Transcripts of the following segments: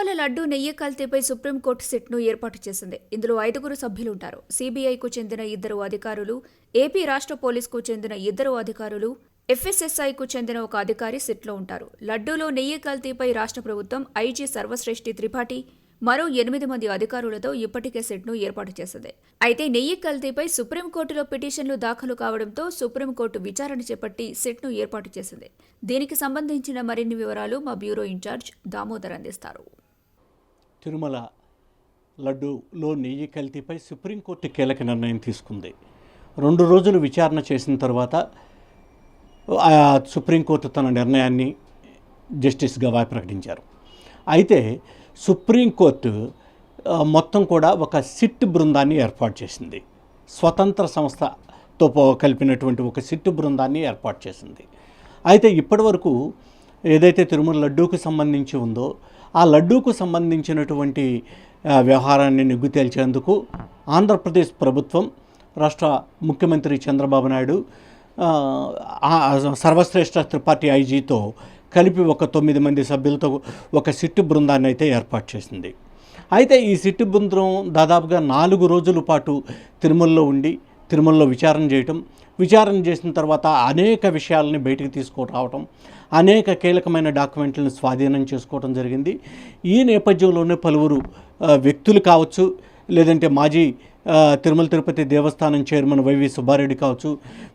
తిరుమల లడ్డు నెయ్యి కల్తీపై సుప్రీంకోర్టు సిట్ను ఏర్పాటు చేసింది. ఇందులో ఐదుగురు సభ్యులు ఉంటారు సిబిఐకు చెందిన ఇద్దరు అధికారులు ఏపీ రాష్ట్ర పోలీసుకు చెందిన ఇద్దరు అధికారులు ఎఫ్ఎస్ఎస్ఐకు చెందిన ఒక అధికారి సిట్లో ఉంటారు. లడ్డూలో నెయ్యి కల్తీపై రాష్ట్ర ప్రభుత్వం ఐజీ సర్వశ్రేష్ఠి త్రిపాఠి మరో ఎనిమిది మంది అధికారులతో ఇప్పటికే సెట్ను ఏర్పాటు చేసింది. అయితే నెయ్యి కల్తీపై సుప్రీంకోర్టులో పిటిషన్లు దాఖలు కావడంతో సుప్రీంకోర్టు విచారణ చేపట్టి సెట్ను ఏర్పాటు చేసింది. దీనికి సంబంధించిన మరిన్ని వివరాలు మా బ్యూరో ఇన్ఛార్జ్ దామోదర్ అందిస్తారు. తిరుమల లడ్డూలో నెయ్యి కల్తీపై సుప్రీంకోర్టు కీలక నిర్ణయం తీసుకుంది. రెండు రోజులు విచారణ చేసిన తర్వాత సుప్రీంకోర్టు తన నిర్ణయాన్ని జస్టిస్ గవాయ్ ప్రకటించారు అయితే సుప్రీంకోర్టు మొత్తం కూడా ఒక సిట్ బృందాన్ని ఏర్పాటు చేసింది. స్వతంత్ర సంస్థతో పో- కలిపినటువంటి ఒక సిట్ బృందాన్ని ఏర్పాటు చేసింది. అయితే ఇప్పటివరకు ఏదైతే తిరుమల లడ్డూకి సంబంధించి ఉందో ఆ లడ్డూకు సంబంధించినటువంటి వ్యవహారాన్ని నిగ్గు తేల్చేందుకు ఆంధ్రప్రదేశ్ ప్రభుత్వం రాష్ట్ర ముఖ్యమంత్రి చంద్రబాబు నాయుడు సర్వశ్రేష్ఠ త్రిపాఠి ఐజీతో కలిపి ఒక తొమ్మిది మంది సభ్యులతో ఒక సిట్టు బృందాన్ని అయితే ఏర్పాటు చేసింది. అయితే ఈ సిట్టు బృందం దాదాపుగా నాలుగు రోజుల పాటు తిరుమలలో ఉండి తిరుమలలో విచారణ చేయటం విచారణ చేసిన తర్వాత అనేక విషయాలని బయటకు తీసుకురావటం అనేక కీలకమైన డాక్యుమెంట్లను స్వాధీనం చేసుకోవడం జరిగింది. ఈ నేపథ్యంలోనే పలువురు వ్యక్తులు కావచ్చు లేదంటే మాజీ తిరుమల తిరుపతి దేవస్థానం చైర్మన్ వైవి సుబ్బారెడ్డి కావచ్చు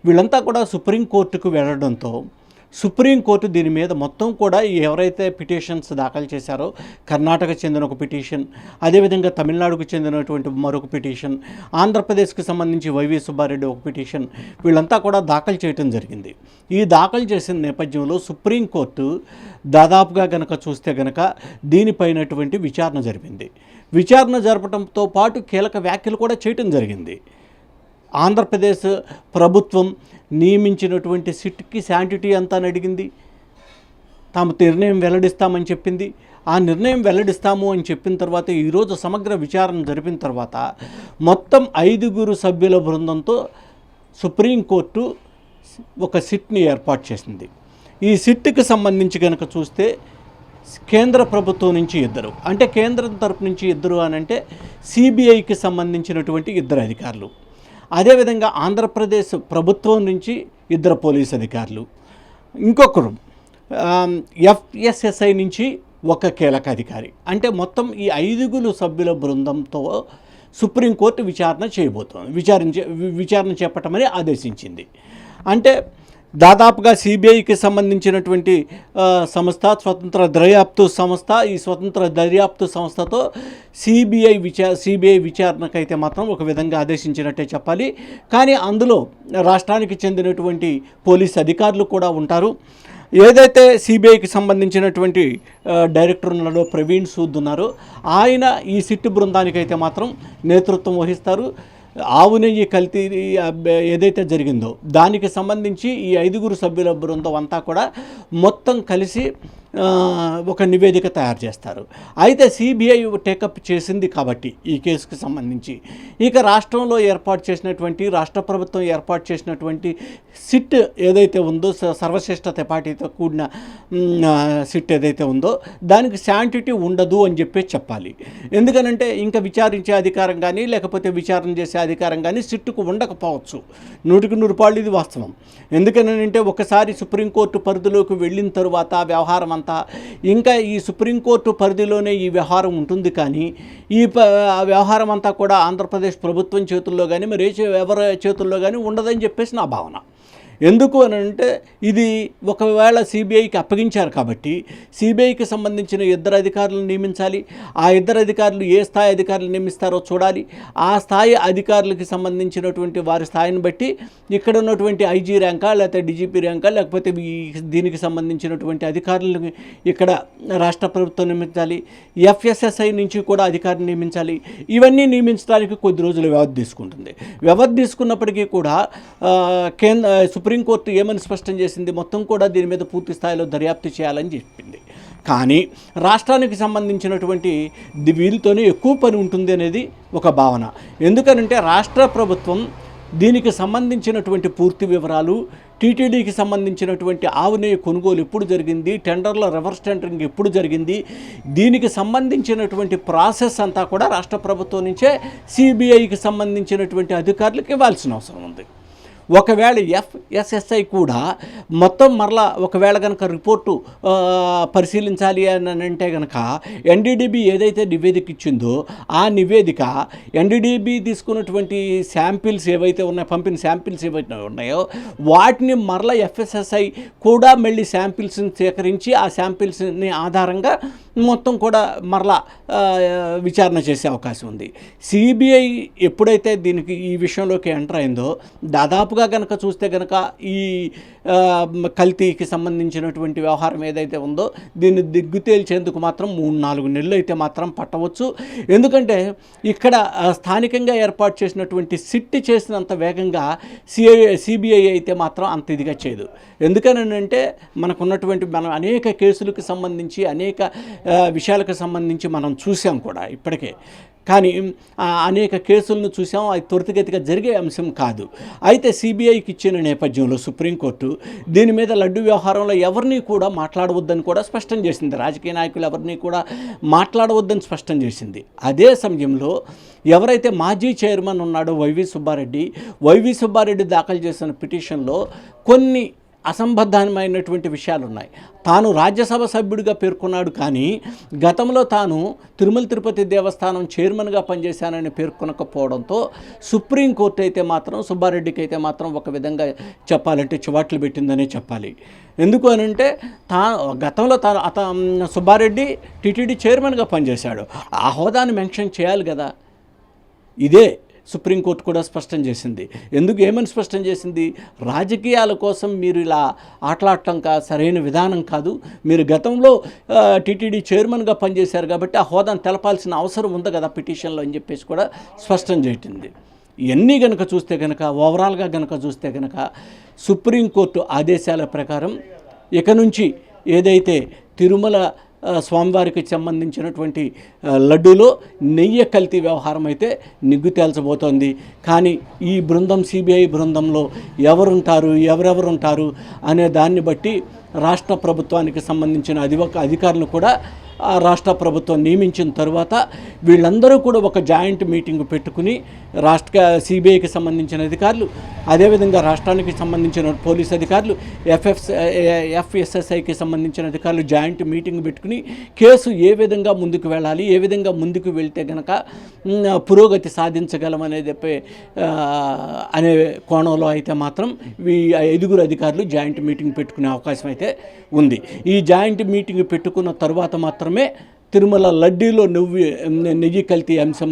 వీళ్ళంతా కూడా సుప్రీంకోర్టుకు వెళ్ళడంతో సుప్రీంకోర్టు దీని మీద మొత్తం కూడా ఎవరైతే పిటిషన్స్ దాఖలు చేశారో కర్ణాటక చెందిన ఒక పిటిషన్ అదేవిధంగా తమిళనాడుకు చెందినటువంటి మరొక పిటిషన్ ఆంధ్రప్రదేశ్కి సంబంధించి వైవి సుబ్బారెడ్డి ఒక పిటిషన్ వీళ్ళంతా కూడా దాఖలు చేయటం జరిగింది. ఈ దాఖలు చేసిన నేపథ్యంలో సుప్రీంకోర్టు దాదాపుగా గనక చూస్తే గనక దీనిపైనటువంటి విచారణ జరిపింది. విచారణ జరపడంతో పాటు కీలక వ్యాఖ్యలు కూడా చేయటం జరిగింది. ఆంధ్రప్రదేశ్ ప్రభుత్వం నియమించినటువంటి సిట్కి శాంటిటీ అంతా అని అడిగింది. తాము నిర్ణయం వెల్లడిస్తామని చెప్పింది. ఆ నిర్ణయం వెల్లడిస్తాము అని చెప్పిన తర్వాత ఈరోజు సమగ్ర విచారణ జరిపిన తర్వాత మొత్తం ఐదుగురు సభ్యుల బృందంతో సుప్రీంకోర్టు ఒక సిట్ని ఏర్పాటు చేసింది. ఈ సిట్కి సంబంధించి కనుక చూస్తే కేంద్ర ప్రభుత్వం నుంచి ఇద్దరు. అంటే కేంద్రం తరపు నుంచి ఇద్దరు అని అంటే సిబిఐకి సంబంధించినటువంటి ఇద్దరు అధికారులు. అదేవిధంగా ఆంధ్రప్రదేశ్ ప్రభుత్వం నుంచి ఇద్దరు పోలీస్ అధికారులు. ఇంకొకరు ఎఫ్ఎస్ఎస్ఐ నుంచి ఒక కీలక అధికారి. అంటే మొత్తం ఈ ఐదుగురు సభ్యుల బృందంతో సుప్రీంకోర్టు విచారణ చేయబోతోంది. విచారించే విచారణ చేపట్టమని ఆదేశించింది. అంటే దాదాపుగా సిబిఐకి సంబంధించినటువంటి సంస్థ స్వతంత్ర దర్యాప్తు సంస్థ ఈ స్వతంత్ర దర్యాప్తు సంస్థతో సిబిఐ విచార సిబిఐ విచారణకైతే మాత్రం ఒక విధంగా ఆదేశించినట్టే చెప్పాలి. కానీ అందులో రాష్ట్రానికి చెందినటువంటి పోలీస్ అధికారులు కూడా ఉంటారు. ఏదైతే సిబిఐకి సంబంధించినటువంటి డైరెక్టర్లలో డైరెక్టర్ ఉన్నాడో ప్రవీణ్ సూద్ ఉన్నారో. ఆయన ఈ సిట్టు బృందానికైతే మాత్రం నేతృత్వం వహిస్తారు. ఆవు నెయ్యి కల్తీ ఏదైతే జరిగిందో దానికి సంబంధించి ఈ ఐదుగురు సభ్యుల బృందం అంతా కూడా మొత్తం కలిసి ఒక నివేదిక తయారు చేస్తారు. అయితే సిబిఐ టేకప్ చేసింది కాబట్టి ఈ కేసుకు సంబంధించి. ఇక రాష్ట్రంలో ఏర్పాటు చేసినటువంటి రాష్ట్ర ప్రభుత్వం ఏర్పాటు చేసినటువంటి సిట్ ఏదైతే ఉందో స- సర్వశ్రేష్ఠ తెపాటితో కూడిన సిట్ ఏదైతే ఉందో దానికి శాంటిటీ ఉండదు అని చెప్పి చెప్పాలి. ఎందుకనంటే ఇంకా విచారించే అధికారం కానీ లేకపోతే విచారణ చేసే అధికారం కానీ సిట్టుకు ఉండకపోవచ్చు. నూటికి నూరు పాళ్ళు ఇది వాస్తవం. ఎందుకనంటే ఒకసారి సుప్రీంకోర్టు పరిధిలోకి వెళ్ళిన తరువాత వ్యవహారం వ్యవహారం అంతా. ఇంకా ఈ సుప్రీంకోర్టు పరిధిలోనే ఈ వ్యవహారం ఉంటుంది కానీ ఈ ప- వ్యవహారం అంతా కూడా ఆంధ్రప్రదేశ్ ప్రభుత్వం చేతుల్లో కానీ మరి ఏ ఎవరి చేతుల్లో కానీ ఉండదని చెప్పేసి నా భావన. ఎందుకు అని అంటే ఇది ఒకవేళ సిబిఐకి అప్పగించారు కాబట్టి సిబిఐకి సంబంధించిన ఇద్దరు అధికారులను నియమించాలి ఆ ఇద్దరు అధికారులు ఏ స్థాయి అధికారులు నియమిస్తారో చూడాలి. ఆ స్థాయి అధికారులకి సంబంధించినటువంటి వారి స్థాయిని బట్టి ఇక్కడ ఉన్నటువంటి ఐజీ ర్యాంకా లేకపోతే డీజీపీ ర్యాంకా లేకపోతే ఈ దీనికి సంబంధించినటువంటి అధికారులను ఇక్కడ రాష్ట్ర ప్రభుత్వం నియమించాలి. ఎఫ్ఎస్ఎస్ఐ నుంచి కూడా అధికారిని నియమించాలి. ఇవన్నీ నియమించడానికి కొద్ది రోజులు వ్యవధి తీసుకుంటుంది. వ్యవధి తీసుకున్నప్పటికీ కూడా కేంద్ర సుప్రీంకోర్టు ఏమని స్పష్టం చేసింది? మొత్తం కూడా దీని మీద పూర్తి స్థాయిలో దర్యాప్తు చేయాలని చెప్పింది. కానీ రాష్ట్రానికి సంబంధించినటువంటి వీళ్ళతోనే ఎక్కువ పని ఉంటుంది అనేది ఒక భావన. ఎందుకనంటే రాష్ట్ర ప్రభుత్వం దీనికి సంబంధించినటువంటి పూర్తి వివరాలు టీటీడీకి సంబంధించినటువంటి ఆవునేయ కొనుగోలు ఎప్పుడు జరిగింది టెండర్ల రివర్స్ టెండరింగ్ ఎప్పుడు జరిగింది దీనికి సంబంధించినటువంటి ప్రాసెస్ అంతా కూడా రాష్ట్ర ప్రభుత్వం నుంచే సిబిఐకి సంబంధించినటువంటి అధికారులకు ఇవ్వాల్సిన అవసరం ఉంది. ఒకవేళ ఎఫ్ఎస్ఎస్ఐ కూడా మొత్తం మరలా ఒకవేళ కనుక రిపోర్టు పరిశీలించాలి అని అంటే కనుక ఎన్డీడీబీ ఏదైతే నివేదిక ఇచ్చిందో ఆ నివేదిక ఎన్డీడీబీ తీసుకున్నటువంటి శాంపిల్స్ ఏవైతే ఉన్నాయో పంపిన శాంపిల్స్ ఏవైతే ఉన్నాయో వాటిని మరలా ఎఫ్ఎస్ఎస్ఐ కూడా మళ్ళీ శాంపిల్స్ని సేకరించి ఆ శాంపిల్స్ని ఆధారంగా మొత్తం కూడా మరలా విచారణ చేసే అవకాశం ఉంది. సిబిఐ ఎప్పుడైతే దీనికి ఈ విషయంలోకి ఎంటర్ అయిందో దాదాపు దాదాపుగా కనుక చూస్తే కనుక ఈ కల్తీకి సంబంధించినటువంటి వ్యవహారం ఏదైతే ఉందో దీన్ని దిగ్గు తేల్చేందుకు మాత్రం మూడు నాలుగు నెలలు అయితే మాత్రం పట్టవచ్చు. ఎందుకంటే ఇక్కడ స్థానికంగా ఏర్పాటు చేసినటువంటి సిట్ చేసినంత వేగంగా సిఐ సిబిఐ అయితే మాత్రం అంత ఇదిగా చేయదు. ఎందుకనంటే మనకున్నటువంటి మనం అనేక కేసులకు సంబంధించి అనేక విషయాలకు సంబంధించి మనం చూసాం కూడా ఇప్పటికే. కానీ అనేక కేసులను చూసాం అది త్వరితగతిగా జరిగే అంశం కాదు. అయితే సిబిఐకి ఇచ్చిన నేపథ్యంలో సుప్రీంకోర్టు దీని మీద లడ్డు వ్యవహారంలో ఎవరిని కూడా మాట్లాడవద్దని కూడా స్పష్టం చేసింది. రాజకీయ నాయకులు ఎవరిని కూడా మాట్లాడవద్దని స్పష్టం చేసింది. అదే సమయంలో ఎవరైతే మాజీ చైర్మన్ ఉన్నాడో వైవి సుబ్బారెడ్డి వైవి సుబ్బారెడ్డి దాఖలు చేసిన పిటిషన్లో కొన్ని అసంబద్ధమైనటువంటి విషయాలు ఉన్నాయి తాను రాజ్యసభ సభ్యుడిగా పేర్కొన్నాడు కానీ గతంలో తాను తిరుమల తిరుపతి దేవస్థానం చైర్మన్గా పనిచేశానని పేర్కొనకపోవడంతో సుప్రీంకోర్టు అయితే మాత్రం సుబ్బారెడ్డికి అయితే మాత్రం ఒక విధంగా చెప్పాలంటే చివాట్లు పెట్టిందనే చెప్పాలి. ఎందుకు అని అంటే తా గతంలో తాను అత సుబ్బారెడ్డి టీటీడీ చైర్మన్గా పనిచేశాడు. ఆ హోదాను మెన్షన్ చేయాలి కదా. ఇదే సుప్రీంకోర్టు కూడా స్పష్టం చేసింది. ఎందుకు ఏమని స్పష్టం చేసింది? రాజకీయాల కోసం మీరు ఇలా ఆటలాడటం కా సరైన విధానం కాదు. మీరు గతంలో టీటీడీ చైర్మన్గా పనిచేశారు కాబట్టి ఆ హోదాను తెలపాల్సిన అవసరం ఉంది కదా పిటిషన్లో అని చెప్పేసి కూడా స్పష్టం చేసింది ఇవన్నీ కనుక చూస్తే కనుక ఓవరాల్గా కనుక చూస్తే కనుక సుప్రీంకోర్టు ఆదేశాల ప్రకారం ఇక నుంచి ఏదైతే తిరుమల స్వామివారికి సంబంధించినటువంటి లడ్డూలో నెయ్యి కల్తీ వ్యవహారం అయితే నిగ్గు తేల్చబోతోంది. కానీ ఈ బృందం సిబిఐ బృందంలో ఎవరుంటారు ఎవరెవరుంటారు అనే దాన్ని బట్టి రాష్ట్ర ప్రభుత్వానికి సంబంధించిన అధివ అధికారులు కూడా రాష్ట్ర ప్రభుత్వం నియమించిన తర్వాత వీళ్ళందరూ కూడా ఒక జాయింట్ మీటింగ్ పెట్టుకుని రాష్ట్ర సిబిఐకి సంబంధించిన అధికారులు అదేవిధంగా రాష్ట్రానికి సంబంధించిన పోలీస్ అధికారులు ఎఫ్ఎఫ్ ఎఫ్ఎస్ఎస్ఐకి సంబంధించిన అధికారులు జాయింట్ మీటింగ్ పెట్టుకుని కేసు ఏ విధంగా ముందుకు వెళ్ళాలి ఏ విధంగా ముందుకు వెళ్తే గనక పురోగతి సాధించగలమనేది అనే కోణంలో అయితే మాత్రం ఈ ఐదుగురు అధికారులు జాయింట్ మీటింగ్ పెట్టుకునే అవకాశం అయితే ఉంది. ఈ జాయింట్ మీటింగ్ పెట్టుకున్న తర్వాత మాత్రం మాత్రమే తిరుమల లడ్డీలో నువ్వు నెయ్యి కల్తీ అంశం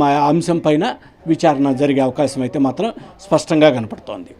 మా అంశం పైన విచారణ జరిగే అవకాశం అయితే మాత్రం స్పష్టంగా కనపడుతోంది.